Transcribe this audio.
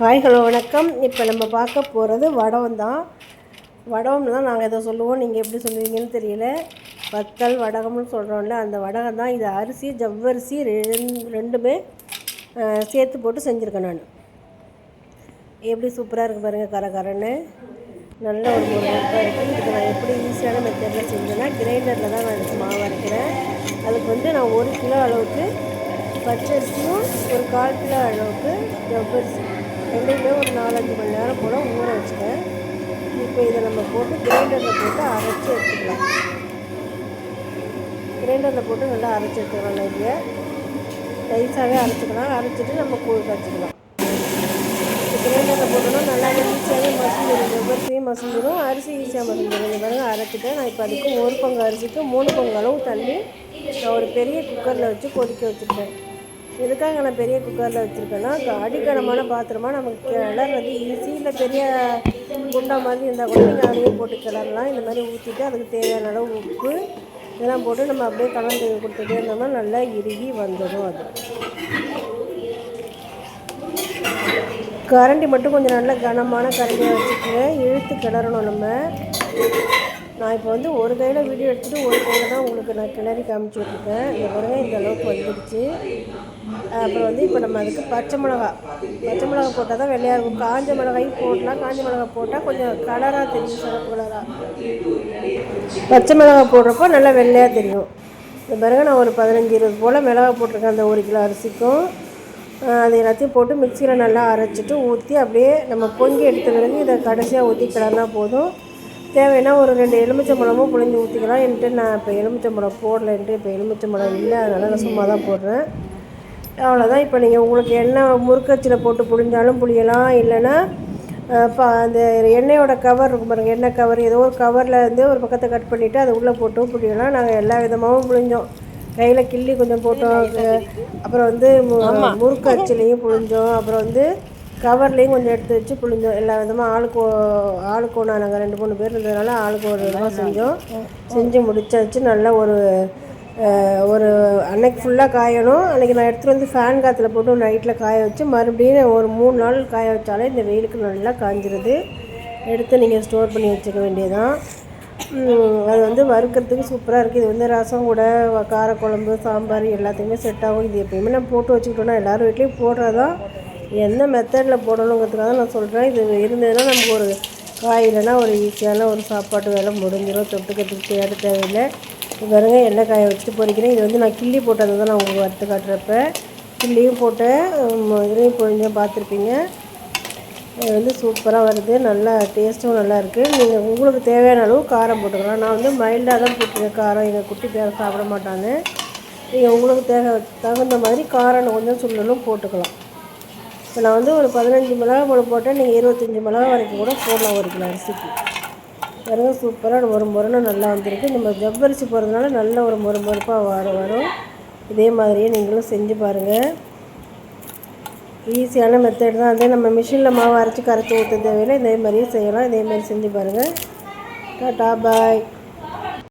Hi hello வணக்கம். இப்போ நம்ம பார்க்க போகிறது வடம் தான் வடம்னு தான் நாங்கள் இதை சொல்லுவோம். நீங்கள் எப்படி சொல்லுவீங்கன்னு தெரியல. வத்தல் வடகம்னு சொல்கிறோம்ல அந்த வடகம் தான் இது அரிசி ஜவ்வரிசி ரெண்டு ரெண்டுமே சேர்த்து போட்டு செஞ்சுருக்கேன் நான். எப்படி சூப்பராக இருக்குது பாருங்கள் கரகரன்னு. நல்ல ஒரு முருகப்பாக இருக்குது இதுக்கு நான் எப்படி ஈஸியான மெத்தடில் செஞ்சேன்னா கிரைண்டரில் தான் நான் இதுக்கு மாவு அரைக்கிறேன். அதுக்கு வந்து நான் ஒரு கிலோ அளவுக்கு பச்சரிசியும் ஒரு கால் கிலோ அளவுக்கு ஜவ்வரிசி ரெண்டுமே ஒரு நாலஞ்சு மணி நேரம் போல் ஊற வச்சுட்டேன். இப்போ இதை நம்ம போட்டு கிரைண்டரில் போட்டு அரைச்சி எடுத்துக்கலாம். கிரைண்டரில் போட்டு நல்லா அரைச்சி எடுத்துக்கலாம். நிறைய நைஸாகவே அரைச்சிக்கலாம். அரைச்சிட்டு நம்ம கூழ் காய்ச்சிக்கலாம். கிரைண்டரில் போட்டோம்னா நல்லா ஈஸியாகவே மசிஞ்சிடும் ஜவ்வரிசியும் மசிஞ்சிடும் அரிசி ஈஸியாக மசிஞ்சிடும் இந்த பாருங்க அரைச்சிட்டேன். நான் இப்போ அதுக்கு ஒரு பங்கு அரிசிக்கு மூணு பங்கு அளவு தண்ணி நான் ஒரு பெரிய குக்கரில் வச்சு கொதிக்க வச்சுருக்கேன். எதுக்காக நான் பெரிய குக்கரில் வச்சுருக்கேன்னா அடிக்கனமான பாத்திரமா நமக்கு கிளறது ஈஸி இல்லை பெரிய குண்டா மாதிரி இருந்தால் கூட நீங்கள் அதிலேயே போட்டு கிளறலாம். இந்த மாதிரி ஊற்றிட்டு அதுக்கு தேவையான அளவு உப்பு இதெல்லாம் போட்டு நம்ம அப்படியே கலந்து கொடுத்துட்டே இருந்தோம்னா நல்லா இறுகி வந்துடும் அது. கரண்டி மட்டும் கொஞ்சம் நல்ல கனமான கரண்டியாக வச்சுக்கிட்டு இழுத்து கிளறணும் நம்ம. நான் இப்போ வந்து ஒரு கையில் வீடியோ எடுத்துகிட்டு ஒரு கையில் தான் உங்களுக்கு நான் கிளறி காமிச்சு விட்ருக்கேன் இந்த பாருங்க இந்த அளவுக்கு வந்துடுச்சு. அப்புறம் வந்து இப்போ நம்ம அதுக்கு பச்சை மிளகா. பச்சை மிளகா போட்டால் தான் வெள்ளையாக இருக்கும். காஞ்ச மிளகாயும் போடலாம் காஞ்ச மிளகா போட்டால் கொஞ்சம் கலராக தெரியும் சிறப்பு கலராக பச்சை மிளகா போடுறப்போ நல்லா வெள்ளையாக தெரியும். இந்த பிறகு நான் ஒரு பதினஞ்சு இருபது போல் மிளகா போட்டிருக்கேன் அந்த ஒரு கிலோ அரிசிக்கும். அது எல்லாத்தையும் போட்டு மிக்சியில் நல்லா அரைச்சிட்டு ஊற்றி அப்படியே நம்ம பொங்கி எடுத்த பிறகு இதை கடைசியாக ஊற்றி கிளறினா போதும். தேவைன்னா ஒரு ரெண்டு எலுமிச்சம்பழமும் புழிஞ்சு ஊற்றிக்கலாம் என்கிட்ட நான் இப்போ எலுமிச்சம்பழம் போடலன்ட்டு இப்போ எலுமிச்சம்பழம் இல்லை அதனால் நான் சும்மா தான் போடுறேன். அவ்வளோதான் இப்போ நீங்கள் உங்களுக்கு எண்ணெய் முறுக்கச்சில் போட்டு புழிஞ்சாலும் புளியலாம் இல்லைன்னா அஹ், ப அந்த எண்ணெயோட கவர் இருக்கும் பாருங்கள் எண்ணெய் கவர் ஏதோ ஒரு கவரில் இருந்து ஒரு பக்கத்தை கட் பண்ணிவிட்டு அதை உள்ளே போட்டும் புளியலாம் நாங்கள் எல்லா விதமாகவும் புழிஞ்சோம். கையில் கிள்ளி கொஞ்சம் போட்டோம். அப்புறம் வந்து முறுக்கு அச்சுலேயும் புழிஞ்சோம். அப்புறம் வந்து கவர்லேயும் கொஞ்சம் எடுத்து வச்சு புளிஞ்சோம். எல்லா விதமாக ஆளுக்கு ஒ- ஆளுக்கு ஒன்றா நாங்கள் ரெண்டு மூணு பேர் இருந்ததுனால ஆளுக்கு ஒரு விதமாக செஞ்சோம். செஞ்சு முடிச்சாச்சு நல்லா ஒரு ஒரு அன்னைக்கு ஃபுல்லாக காயணும். அன்றைக்கி நான் எடுத்துகிட்டு வந்து ஃபேன் காற்றுல போட்டு நைட்டில் காய வச்சு மறுபடியும் ஒரு மூணு நாள் காய வச்சாலே இந்த வெயிலுக்கு நல்லா காஞ்சிருது. எடுத்து நீங்கள் ஸ்டோர் பண்ணி வச்சுக்க வேண்டியதான் அது வந்து வறுக்கிறதுக்கு சூப்பராக இருக்குது இது வந்து ரசம் கூட கார காரக்குழம்பு சாம்பார் எல்லாத்துக்குமே செட் ஆகும். இது எப்பயுமே நான் போட்டு வச்சுக்கிட்டோன்னா எல்லோரும் வீட்லேயும் போடுறதான் என்ன மெத்தடில் போடணுங்கிறதுக்காக நான் சொல்கிறேன் இது இருந்ததுன்னா நமக்கு ஒரு காய் இல்லைன்னா ஒரு ஈஸியான ஒரு சாப்பாட்டு வேலை முடிஞ்சிடும் தொட்டுக்கிறதுக்கு தேட தேவையில்லை வேறுங்க பாருங்க எண்ணெய் காய வச்சுட்டு பொறிக்கிறேன். இது வந்து நான் கிள்ளி போட்டதை தான் நான் உங்களுக்கு வறுத்து காட்டுறப்ப. கிள்ளியும் போட்டேன். உம், இதுலேயும் பொழிஞ்சும் பார்த்துருப்பீங்க. இது வந்து சூப்பராக வருது. நல்லா டேஸ்ட்டும் நல்லா இருக்குது நீங்கள் உங்களுக்கு தேவையான அளவு காரம் போட்டுக்கலாம். நான் வந்து மைல்டாக தான் போட்டிருக்கேன். காரம் எங்கள் குட்டி பேர் சாப்பிட மாட்டாங்க நீங்கள் உங்களுக்கு தேவை தகுந்த மாதிரி காரம் கொஞ்சம் சுள்ளலும் போட்டுக்கலாம். இப்போ நான் வந்து ஒரு பதினஞ்சு மிளகா போல போட்டேன். நீங்கள் இருபத்தஞ்சி மிளகா வரைக்கும் கூட போடலாம் ஒரு கிலோ அரிசிக்கு. பாருங்க சூப்பராக ஒரு முரணை நல்லா வந்திருக்கு. நம்ம ஜவ்வரிசி போடுறதுனால நல்ல ஒரு முறு முறுப்பாக வர வரும். இதே மாதிரியே நீங்களும் செஞ்சு பாருங்கள் ஈஸியான மெத்தட் தான். அதே நம்ம மிஷினில் மாவு அரைச்சி கரைச்சி ஊற்ற தேவையில்லை. இதே மாதிரியே செய்யலாம். இதே மாதிரி செஞ்சு பாருங்கள் டாட்டா பாய்.